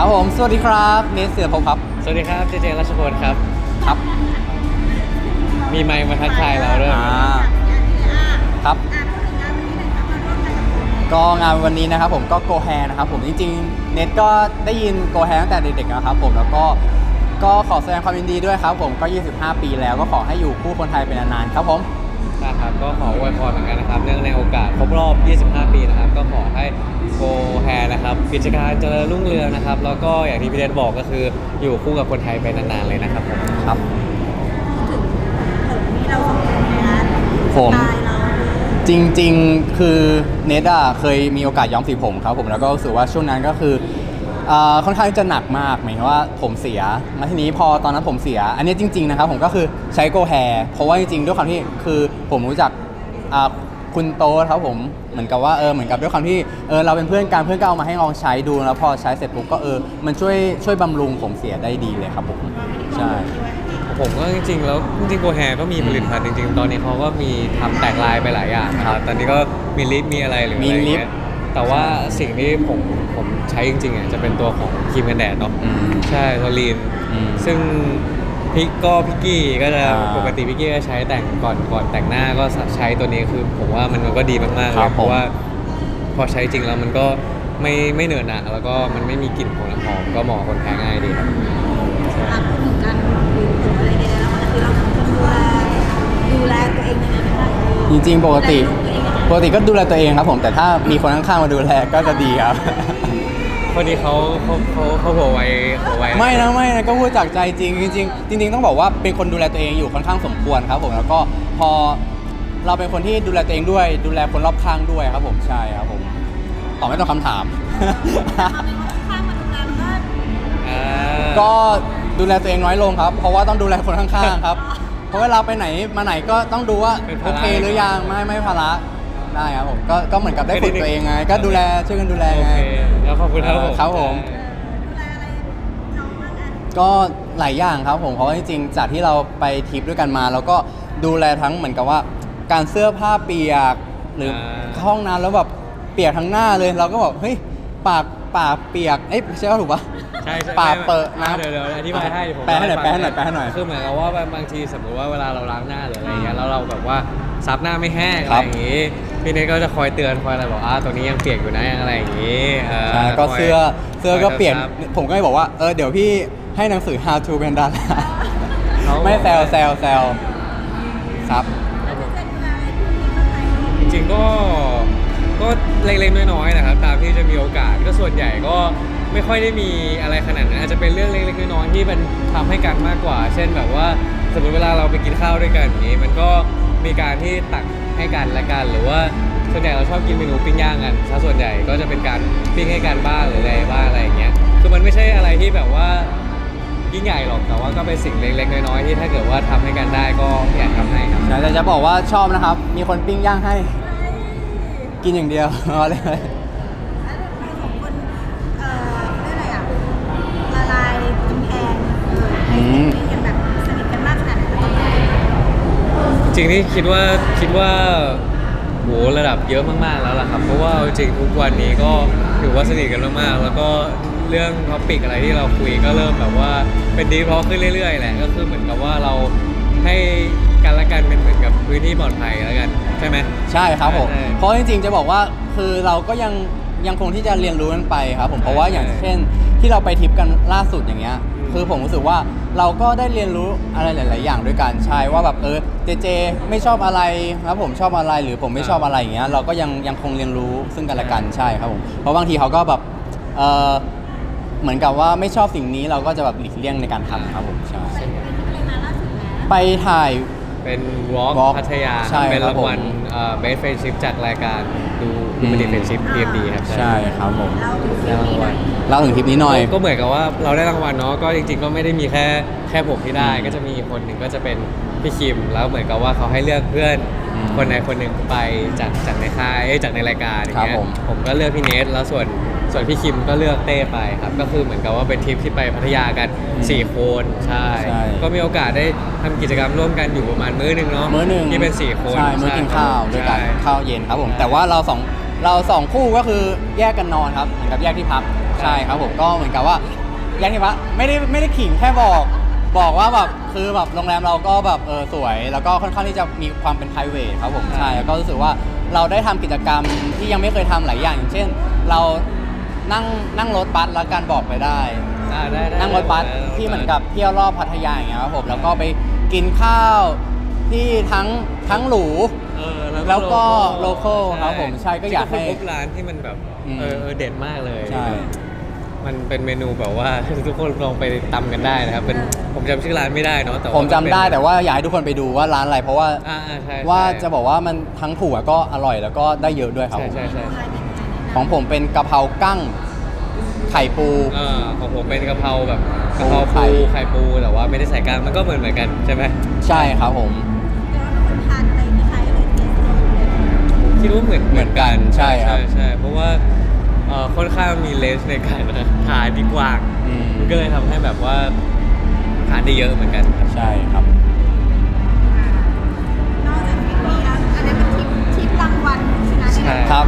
ครับผม สวัสดีครับเนสเสือพงศ์ครับ สวัสดีครับเจเจรัชพลครับ ครับ มีไมค์มาทักทายเราด้วยอ่า ครับ ก็งานวันนี้นะครับผมก็โกแฮนะครับผมจริงๆ เน็ตก็ได้ยินโกแฮตั้งแต่เด็กๆนะครับผมแล้วก็ก็ขอแสดงความยินดีด้วยครับผมก็ 25 ปีแล้วก็ขอให้อยู่คู่คนไทยเป็นนานๆครับผม นะครับก็ขออวยพรเหมือนกันนะครับเนื่องในโอกาสครบรอบ 25 ปีนะครับก็ขอให้โกแฮนะครับกิจการเจริญรุ่งเรืองนะครับแล้วก็อย่างที่พี่เดชบอกก็คืออยู่คู่กับคนไทยไปนานๆเลยนะครับผมครับเราสองคนนะผมตายเราจริง ๆ คือเนทอะเคยมีโอกาสย้อมสีผมครับผมแล้วก็รู้สึกว่าช่วงนั้นก็คือ อ่าค่อนข้างจะหนักมากหมายถึงว่าผมเสียแล้วทีนี้พอตอนนั้นผมเสีย อันนี้จริงๆนะครับผมก็คือใช้โกแฮเพราะว่าจริงๆด้วยความที่คือผมรู้จักอ่าคุณโตทครับผมเหมือนกับว่าเออเหมือนกับด้วยความที่เออเราเป็นเพื่อนกันเพื่อนก็เอามาให้ลองใช้ดูแล้วพอใช้เสร็จปุ๊บก็เออมันช่วยช่วยบำรุงผมเสียได้ดีเลยครับผมใช่ ผมก็จริงๆ แล้วจริงๆโกแฮก็มีผลิตภัณฑ์จริงๆ ตอนนี้เขาก็มีทำแตกลายไปหลายอย่างนะครับ ตอนนี้ก็มีลิปมีอะไรหรืออะไรมีลิปเงี้ย แต่ว่าสิ่งที่ผมผมใช้จริงๆอะจะเป็นตัวของครีมกันแดดเนาะอืมใช่โทลีน อืม ซึ่งพิกก็พิกกี้ก็จะอ่าปกติพิกกี้ก็ใช้แต่งก่อนก่อนแต่งหน้าก็ใช้ตัวนี้คือผมว่ามันมันก็ดีมากๆเลครัยบผม เพราะว่าพอใช้จริงแล้วมันก็ไม่ไม่เหนอะหนะแล้วก็มันไม่มีกลิ่นของน้ำหอมก็เหมาะกับคนแพ้ง่ายดีครับ อะพูดถึงการดูตัวอะไรเนี่ยแล้วมันคือเราเป็นคนดูแลดูแลตัวเองยังไงบ้างจริงๆปกติ ดูแลตัวเองยังไง ปกติก็ดูแลตัวเองครับผมแต่ถ้ามีคนข้างๆมาดูแลก็จะดีครับพอดีเขาเขาเขาเขาหัวไวหัวไวไม่นะไม่นะก็พูดจากใจจริงจริงๆจริง ๆ ต้องบอกว่าเป็นคนดูแลตัวเองอยู่ค่อนข้างสมควรครับผมแล้วก็พอเราเป็นคนที่ดูแลตัวเองด้วย ดูแลคนรอบข้างด้วยครับผมใช่ครับผมตอบไม่ต้องคำถามเราเป็นคนข้างมาดูแลมันก็อ่าก็ดูแลตัวเองน้อยลงครับ เพราะว่าต้องดูแลคนข้างๆครับ เพราะเวลาไปไหนมาไหนก็ต้องดูว่าโอเคหรือยังไม่ไม่ภาระ ได้ครับผมก็ก็เหมือนกับได้ฝึกตัวเองไง ก็ดูแลช่วยกันดูแลโอไงเคแล้วขอบคุณครับผมครับผมดูแลอะไรน้องบ้างอะก็หลายอย่างครับผมเพราะว่าจริงๆจากที่เราไปทริปด้วยกันมา แล้วก็ดูแลทั้งเหมือนกับว่า การเสื้อผ้าเปียก หรืออาเข้าห้องน้ำแล้วแบบเปียกทั้งหน้าเลย เราก็แบบเฮ้ยปากปากเปียกเอ๊ะใช่ว่าถูกปะ ใช่ใช่ปากเปิดอะนะเดี๋ยวเดี๋ยวอธิบายให้ผมแปลให้หน่อยฟังแปลให้หน่อยแปลให้หน่อยคือเหมือนกับว่าบางทีสมมติว่าเวลาเราล้างหน้าหรืออะไรเงี้ยแล้วเราแบบว่าซับหน้าไม่แห้งคอะรัไรบอย่างงี้ พี่เนทก็จะคอยเตือนคอยอะไรบอกอ่าตัวนี้ยังเปียกอยู่นะยังอะไรอย่างงี้เออใช่ก็คยเสื้อเสื้อก็คยเปลี่ยนซับผมก็เลยบอกว่าเออเดี๋ยวพี่ให้หนังสือ how to เป็นดาราเขาไม่แซวแซวแซวครับแล้วจะดูแลอะไรที่มีข้างในจริงๆก็ก็เล็กๆน้อยๆนะครับ ตามที่จะมีโอกาสก็ส่วนใหญ่ก็ไม่ค่อยได้มีอะไรขนาดนั้นอาจจะเป็นเรื่องเล็กๆน้อยๆที่มันทำให้กันมากกว่า เช่นแบบว่าสมมติเวลาเราไปกินข้าวด้วยกันอย่างนี้ มันก็มีการที่ตัก ให้กันและกัน หรือว่าส่วนใหญ่เราชอบกินเมนูปิ้งย่างกันซะส่วนใหญ่ก็จะเป็นการปิ้งให้กันบ้างหรืออะไรบ้างอะไรอย่างเงี้ยคือมันไม่ใช่อะไรที่แบบว่ายิ่งใหญ่หรอกแต่ว่าก็เป็นสิ่งเล็กๆน้อยๆที่ถ้าเกิดว่าทำให้กันได้ก็อยากทำให้ครับแต่จะบอกว่าชอบนะครับ มีคนปิ้งย่างให้กินอย่างเดียว เอาเลย แล้วเราสองคนเอ่อเรียกอะไรอะละลายกำแพงเออให้อืมให้กันแบบสนิทกันมากขนาดไหนแล้วตอนนี้ จ ริงที่คิดว่าคิดว่าโหระดับเยอะมากๆแล้วล่ะครับ เพราะว่าจริงๆทุกวันนี้ก็ถือว่าสนิทกันมากๆแล้วก็เรื่องท็อปิกอะไรที่เราคุยก็เริ่มแบบว่าเป็นดีพอขึ้นเรื่อยๆแหละก็คือเหมือนกับว่าเราให้กันและกันเป็นเหมือนกับพื้นที่ปลอดภัยแล้วกันใช่ไหม ใช่ครับผม ใช่เพราะจริงๆจะบอกว่าคือเราก็ยังยังคงที่จะเรียนรู้กันไปครับผม เพราะว่าอย่างใช่เช่นที่เราไปทริปกันล่าสุดอย่างเงี้ย คือผมรู้สึกว่าเราก็ได้เรียนรู้อะไรหลาย ๆ อย่างด้วยกันใช่ว่าแบบเออเจเจไม่ชอบอะไรแล้วผมชอบอะไรหรือผมไม่ชอบอะไรอย่างเงี้ยเราก็ยังยังคงเรียนรู้ซึ่งกันและกันใช่ครับผมเพราะบางทีเขาก็แบบเออเหมือนกับว่าไม่ชอบสิ่งนี้เราก็จะแบบหลีกเลี่ยงในการทำครับผมใช่ไปถ่าย เป็นวอล์ก Walk พัทยา ใช่เป็นครับรางวัลผมเบสเฟรนชิพจากรายการดูดูมันดีเฟรนชิพ DMD ครับใช่ครับผมเราถึงที่นี้หน่อยเล่าถึงทริปนี้หน่อย ก็เหมือนกับว่าเราได้รางวัลเนาะก็จริง ๆ ก็ไม่ได้มีแค่แค่ผมที่ได้อืมก็จะมีอีกคนหนึ่งก็จะเป็นพี่คิม แล้วเหมือนกับว่าเขาให้เลือกเพื่อนอืมคนใดคนหนึ่งไปจากจากในค่ายเอ้ยจากในรายการอย่างเงี้ครัยบผม ผมก็เลือกพี่เนทแล้วส่วน ส่วนพี่คิมก็เลือกเต้ไปครับ ก็คือเหมือนกับว่าเป็นทริปที่ไปพัทยากันสี่คนใช่ ใช่ก็มีโอกาสได้ทำกิจกรรมร่วมกันอยู่ประมาณมื้อหนึงเนาะมื้อหนึ่งที่เป็นสี่คนใช่มื้อกินข้าวด้วยกันใช่ ข้าวเย็นครับผมใช่แต่ว่าเราสองเราสองคู่ก็คือแยกกันนอนครับเหมือนกับแยกที่พักใช่ครับผมก็เหมือนกับว่าอย่างที่ว่าไม่ได้ไม่ได้ขิงแค่บอก บอกว่าแบบคือแบบโรงแรมเราก็แบบเออสวย แล้วก็ค่อนข้างที่จะมีความเป็น p r i v a t ครับผมใช่แล้วก็รู้สึกว่าเราได้ทำกิจกรรมที่ยังไม่เคยทำหลายอย่างอย่างเช่น เรา นั่งนั่งรถบัสแล้วการบอกไปได้ อ่าได้ได้นั่งรถบัสได้ได้ที่เหมือนกับเที่ยวรอบพัทยาอย่างเงี้ยครับผมแล้วก็ไปกินข้าวที่ทั้งทั้งหรู เออแล้วก็ local ครับผมใช่ก็อยากให้ที่พบร้านที่มันแบบอืม เออเออเด็ดมากเลยใช่ มันเป็นเมนูแบบว่า ทุกคนลองไปตำกันได้นะครับเป็นผมจำชื่อร้านไม่ได้เนาะแต่ว่าผมจำได้นเป็นแต่ว่าอยากให้ทุกคนไปดูว่าร้านอะไรเพราะว่า อ่าอ่าใช่ว่าใช่จะบอกว่ามันทั้งถูกอะก็อร่อยแล้วก็ได้เยอะด้วยครับใช่ใช่ใช่ ของผมเป็นกะเพรากั้งไข่ปูเออของผมเป็นกะเพราแบบกะปูเพราไข่ปูไข่ปูแต่ว่าไม่ได้ใส่กลางมันก็เหมือนเหมือนกันใช่ไหมใช่ครับผมแต่ว่าเป็นคนทานอะไรที่ใช้เลยเทสโซนเลยคิดว่าเหมือนเหมือนกันใช่ครับ ใช่ใช่เพราะว่าเอ่อค่อนข้างมีเลสในการทานที่กว้างอืมมันก็เลยทำให้แบบว่าทานได้เยอะเหมือนกันครับ ใช่ครับ นอกจากทริปนี้แล้วอันนั้นเป็นทริปทริปรางวัลชนะใช่ครับ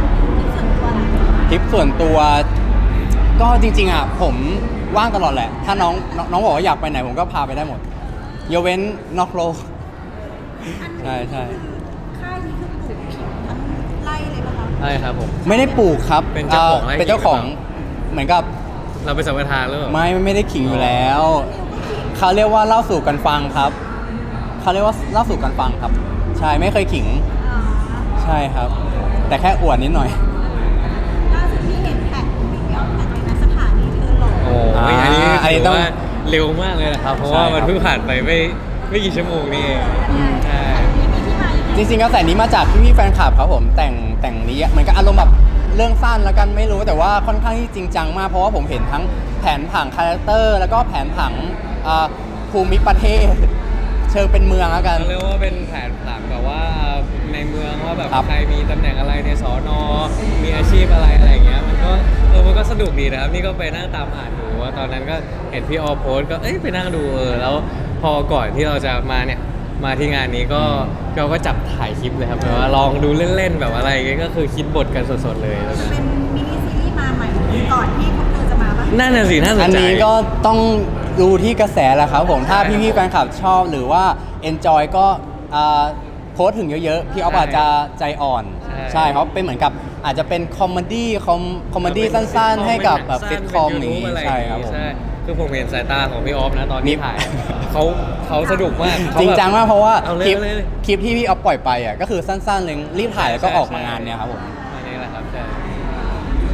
ทริปส่วนตัวล่ะทริปส่วนตัว ก็จริงๆอะผมว่างตลอดแหละ ถ้าน้องน้องน้องบอกว่าอยากไปไหนผมก็พาไปได้หมดยกเว้นนอกโลก ใช่ใช่ ค่ายนี้คือปลูกขิงทั้งไร่เลยป่ะคะใช่ครับผม ไม่ได้ปลูกครับเป็นเจ้าของอ่ไร่ เป็นเจ้าของขิงหรือเปล่เหมือนกับ เราไปสัมปทานหรือเปล่า ไม่ไม่ได้ขิงอยู่แล้ว เขาเรียกว่าเล่าสู่กันฟังครับ เขาเรียกว่าเล่าสู่กันฟังครับ ใช่ไม่เคยขิงอ๋อใช่ครับ แต่แค่อวดนิดหน่อย ยอันนี้อ่าอันนี้ถือต้อง ว่าเร็วมากเลยนะครับ เพราะใช่ว่าครับมันเพิ่งผ่านไปไม่ไม่กี่ชั่วโมงนี่เองอืมใช่มีที่มายังไงจริงๆกระแสนี้มาจากพี่ๆแฟนคลับครับผมแต่งแต่งนี้เหมือนกับอารมณ์แบบเรื่องสั้นแล้วกันไม่รู้แต่ว่าค่อนข้างที่จริงจังมากเพราะว่าผมเห็นทั้งแผนผังคาแรคเตอร์ แล้วก็แผนผังอ่าภูมิประเทศ เชิงเป็นเมืองแล้วกัน เรียกว่าเป็นแผนผังแบบว่าในเมืองว่าแบบครับใครมีตำแหน่งอะไรในสอนอมีอาชีพอะไรอะไรอย่างเงี้ยมันก็เออมันก็สนุกดีนะครับนี่ก็ไปนั่งตามอ่านดูว่าตอนนั้นก็เห็นพี่ออโพสต์ก็เอ้ยไปนั่งดูเออแล้วพอก่อนที่เราจะมาเนี่ยมาที่งานนี้ก็เราก็จับถ่ายคลิปเลยครับแบบว่าลองดูเล่นๆแบบอะไรอย่างเงี้ยก็คือคิดบทกันสดๆเลยแล้วจะนะเป็นมินิซีรีส์มาใหม่ก่อนที่พวกเธอจะมาป่ะนั่นน่ะสิน่าสนอันใจนี้ก็ต้อง ดูที่กระแสแหละครับผมถ้าพี่ๆแฟนคลับชอบหรือว่า enjoy ก็อ่าโพสต์ถึงเยอะๆ พี่ออฟอาจจะใจอ่อน ใช่เพราะเป็นเหมือนกับอาจจะเป็นคอมเมดี้คอมคอมเมดี้สั้นๆ ให้กับแบบซิทคอมอย่างนี้ ใช่ครับผมใช่คือผมเห็นสายตาของพี่ออฟนะตอนมีที่ถ่าย เขาเขาสนุกมากเขจริงจังมากเพราะว่าเอาเลยคลิปเอาเลย คลิปที่พี่ออฟปล่อยไปอะก็คือสั้นๆเลยรีบถ่ายแล้วก็ออกมางานเนี่ยครับผม อันนี้แหละครับใช่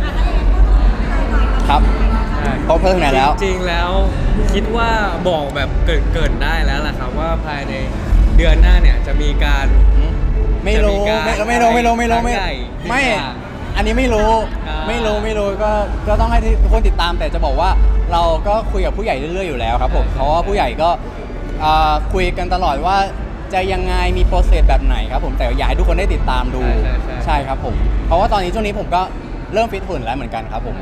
อะถ้าอย่างนั้นพูดถึงเธอหน่อยครับ ใช่เขาเพิ่มไหนแล้ว จริงๆแล้วคิดว่าบอกแบบเกินๆได้แล้วล่ะครับว่าภายในเดือนหน้าเนี่ยจะมีการ ไม่รู้จะมีการไม่ไม่รู้ไม่รู้ไม่รู้ไม่ใหญ่ไม่ ที่จะอันนี้ไม่รู้อ่า ไม่รู้ไม่รู้ก็ก็ต้องให้ทุกคนติดตามแต่จะบอกว่าเราก็คุยกับผู้ใหญ่เรื่อยๆอยู่แล้วครับผมเพราะว่าผู้ใหญ่ก็อ่าคุยกันตลอดว่าจะยังไงมีโปรเซสแบบไหนครับผมแต่อยากให้ทุกคนได้ติดตามดูใช่ใช่ใช่ใช่ครับผมเพราะว่าตอนนี้ช่วงนี้ผมก็เริ่มฟิตหุ่นแล้วเหมือนกันครับผมเ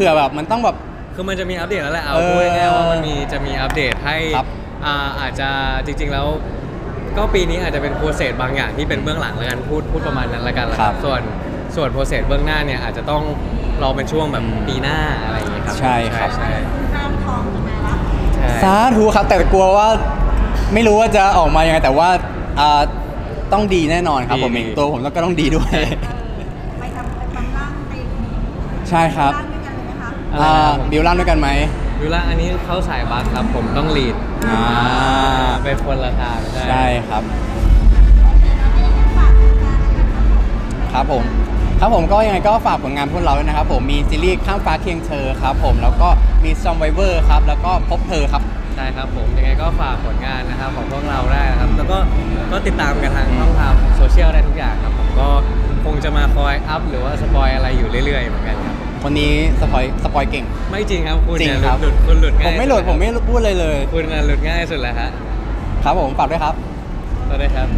ผื่อแบบมันต้องแบบ คือมันจะมีอัปเดตแล้วแหละเอาเออพูดง่ายๆว่ามันมีจะมีอัปเดตให้ครับอ่าอาจจะจริงๆแล้ว ก็ปีนี้อาจจะเป็นโปรเซสบางอย่างที่เป็นเบื้องหลังแล้วกันพูดพูดประมาณนั้นแล้วกันละครับส่วนส่วนโปรเซสเบื้องหน้าเนี่ยอาจจะต้องรอเป็นช่วงแบบอืมปีหน้าอะไรอย่างเงี้ยครับใช่ครับ ใช่ข้ามทองกันมาแล้วใช่สาธุครับ แต่กลัวว่าไม่รู้ว่าจะออกมายังไงแต่ว่าอ่าต้องดีแน่นอนครับผมเองตัวผมก็ต้องดีด้วย เออไปทำไปทำร่างไปใช่ครับ ร่าง อะไรอ่านะครับผมบิวล่างด้วยกันไหมวิลล่าอันนี้เข้าสายบัสครับ ผมต้องลีดอ่าเป็นคนละทางใช่ครับฝากงานแล้วกันครับผมครับผมครับผมก็ยังไงก็ฝากผลงานพวกเราด้วยนะครับ ผมมีซีรีส์ข้ามฟ้าเคียงเธอครับ ผมแล้วก็มีซอมไวเวอร์ครับ แล้วก็พบเธอครับ ใช่ครับผมยังไงก็ฝากผลงานนะครับของพวกเราได้นะครับ แล้วก็ก็ติดตามกันทางช่องทางโซเชียลได้ทุกอย่างครับ ผมก็คงจะมาคอยอัพหรือว่าสปอยอะไรอยู่เรื่อยๆเหมือนกันครับ วันนี้สปอยสปอยเก่ง ไม่จริงครับคุณจริงเนี่ยครับ หลุดคุณหลุดผง่ายมไม่หลุดผมไม่พูดเลยเลย คุณน่ะหลุดง่ายสุดแล้วฮะ ครับผมฝากด้วยครับ สวัสดีครับ